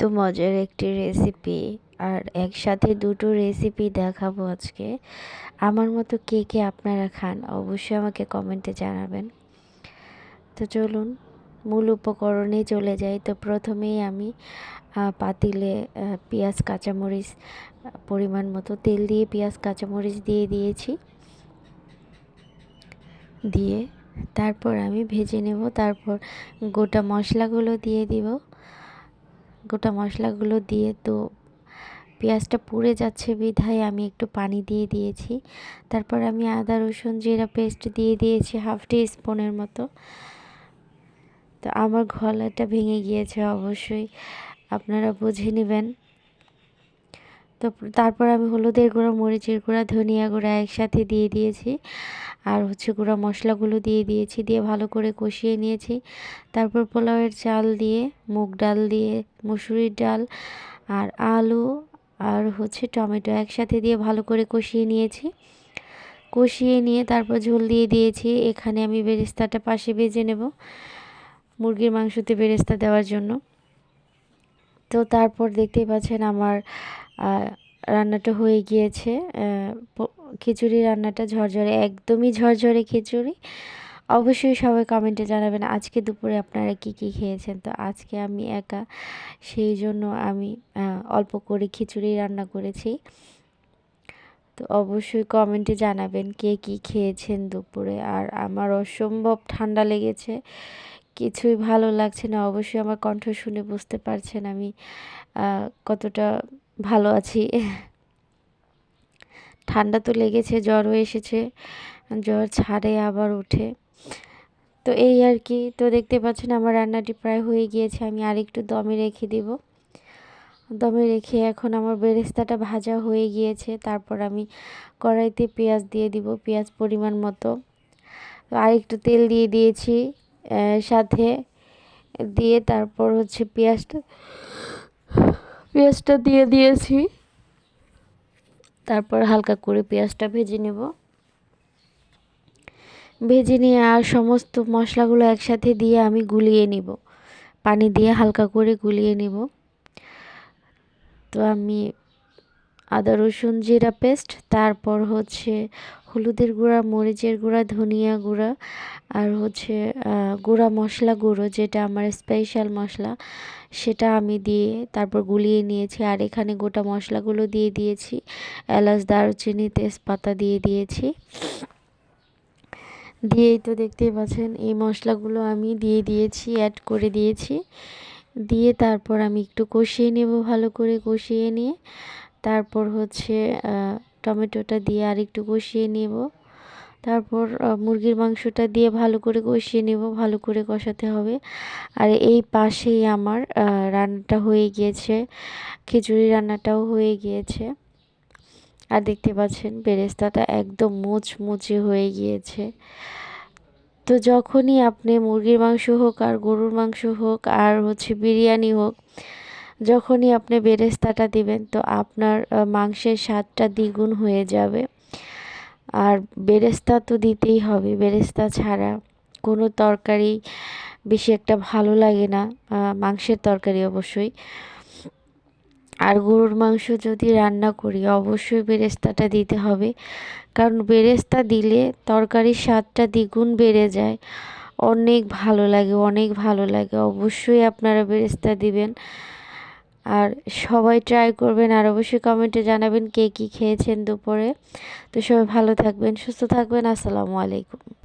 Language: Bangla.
এত মজার একটি রেসিপি আর একসাথে দুটো রেসিপি দেখাবো আজকে। আমার মতো কে কে আপনারা খান, অবশ্যই আমাকে কমেন্টে জানাবেন। তো চলুন, মূল উপকরণে চলে যাই। তো প্রথমেই আমি পাতিলে পেঁয়াজ, কাঁচামরিচ, পরিমাণ মতো তেল দিয়ে পেঁয়াজ, কাঁচামরিচ দিয়ে দিয়েছি। দিয়ে তারপর আমি ভেজে নেব। তারপর গোটা মশলাগুলো দিয়ে দিব। গোটা মশলাগুলো দিয়ে তো পেঁয়াজটা পুড়ে যাচ্ছে বিধায় আমি একটু পানি দিয়ে দিয়েছি। তারপর আমি আদা, রসুন, জিরা পেস্ট দিয়ে দিয়েছি হাফ টি স্পুনের মতো। তো আমার ঘলাটা ভেঙে গিয়েছে অবশ্যই। আপনারা বুঝে নেবেন। তো তারপর আমি হলুদের গুঁড়া, মরিচের গুঁড়া, ধনিয়া গুঁড়া একসাথে দিয়ে দিয়েছি। আর হচ্ছে গুঁড়া মশলাগুলো দিয়ে দিয়েছি, দিয়ে ভালো করে কষিয়ে নিয়েছি। তারপর পোলাওয়ের চাল দিয়ে, মুগ ডাল দিয়ে, মুসুরির ডাল আর আলু আর হচ্ছে টমেটো একসাথে দিয়ে ভালো করে কষিয়ে নিয়েছি। কষিয়ে নিয়ে তারপর ঝোল দিয়ে দিয়েছি। এখানে আমি বেরেস্তাটা পাশে ভেজে নেব মুরগির মাংসতে বেরেস্তা দেওয়ার জন্য। তো তারপর দেখতেই পাচ্ছেন আমার রান্নাটা হয়ে গিয়েছে খিচুড়ি রান্নাটা ঝরঝরে, একদমই ঝরঝরে খিচুড়ি। অবশ্যই সবাই কমেন্টে জানাবেন আজকে দুপুরে আপনারা কি কি খেয়েছেন? তো আজকে আমি একা, সেই জন্য আমি অল্প করে খিচুড়ি রান্না করেছি। তো অবশ্যই কমেন্টে জানাবেন কে, কি খেয়েছেন দুপুরে। আর আমার অসম্ভব ঠান্ডা লেগেছে, কিছুই ভালো লাগছে না। অবশ্যই আমার কণ্ঠ শুনে বুঝতে পারছেন আমি কতটা ভালো আছি। ঠান্ডা তো লেগেছে, জ্বরও এসেছে, জ্বর ছাড়ে আবার উঠে তো এই আর কি, তো দেখতে পাচ্ছেন আমার রান্নাটি প্রায় হয়ে গিয়েছে, আমি আরেকটু দমে রেখে দিব। দমে রেখে এখন আমার বেরেস্তাটা ভাজা হয়ে গিয়েছে, তারপর আমি কড়াইতে পেঁয়াজ দিয়ে দিব, পেঁয়াজ পরিমাণ মতো। আরেকটু তেল দিয়ে দিয়েছি সাথে দিয়ে তারপর হচ্ছে পেঁয়াজটা পেঁয়াজটা দিয়ে দিয়েছি। তারপর হালকা করে পেঁয়াজটা ভেজে নেব। ভেজে নিয়ে আর সমস্ত মশলাগুলো একসাথে দিয়ে আমি গুলিয়ে নিব। পানি দিয়ে হালকা করে গুলিয়ে নিব। তো আমি আদা, রসুন, জিরা পেস্ট, তারপর হচ্ছে হলুদের গুঁড়া, মরিচের গুঁড়া, ধনিয়া গুঁড়া আর হচ্ছে গুঁড়া মশলা গুঁড়ো যেটা আমার স্পেশাল মশলা সেটা আমি দিয়ে তারপর গুলিয়ে নিয়েছি আর এখানে গোটা মশলাগুলো দিয়ে দিয়েছি। এলাচ, দারুচিনি, তেজপাতা দিয়ে দিয়েছি। দিয়েই তো দেখতেই পাচ্ছেন এই মশলাগুলো আমি দিয়ে দিয়েছি অ্যাড করে দিয়েছি। দিয়ে তারপর আমি একটু কষিয়ে নেব ভালো করে, কষিয়ে নিয়ে তারপর হচ্ছে টমেটোটা দিয়ে আর একটু কষিয়ে নেব। তারপর মুরগির মাংসটা দিয়ে ভালো করে কষিয়ে নেব, ভালো করে কষাতে হবে। আর এই পাশেই আমার রান্নাটা হয়ে গিয়েছে, খিচুড়ি রান্নাটাও হয়ে গিয়েছে। আর দেখতে পাচ্ছেন, বেরেস্তাটা একদম মুচমুচে হয়ে গিয়েছে। তো যখনই আপনি মুরগির মাংস হোক, আর গরুর মাংস হোক, আর হচ্ছে বিরিয়ানি হোক যখনই আপনি বেরেস্তাটা দিবেন, তো আপনার মাংসের স্বাদটা দ্বিগুণ হয়ে যাবে। আর বেরেস্তা তো দিতেই হবে, বেরেস্তা ছাড়া কোনো তরকারি বেশি একটা ভালো লাগে না মাংসের তরকারি অবশ্যই। আর গরুর মাংস যদি রান্না করি, অবশ্যই বেরেস্তাটা দিতে হবে। কারণ বেরেস্তা দিলে তরকারির স্বাদটা দ্বিগুণ বেড়ে যায়। অনেক ভালো লাগে, অনেক ভালো লাগে। অবশ্যই আপনারা বেরেস্তা দিবেন। আর সবাই ট্রাই করবেন আর অবশ্যই কমেন্টে জানাবেন কে কি খেয়েছেন দুপুরে। তো সবাই ভালো থাকবেন, সুস্থ থাকবেন, আসসালামু আলাইকুম।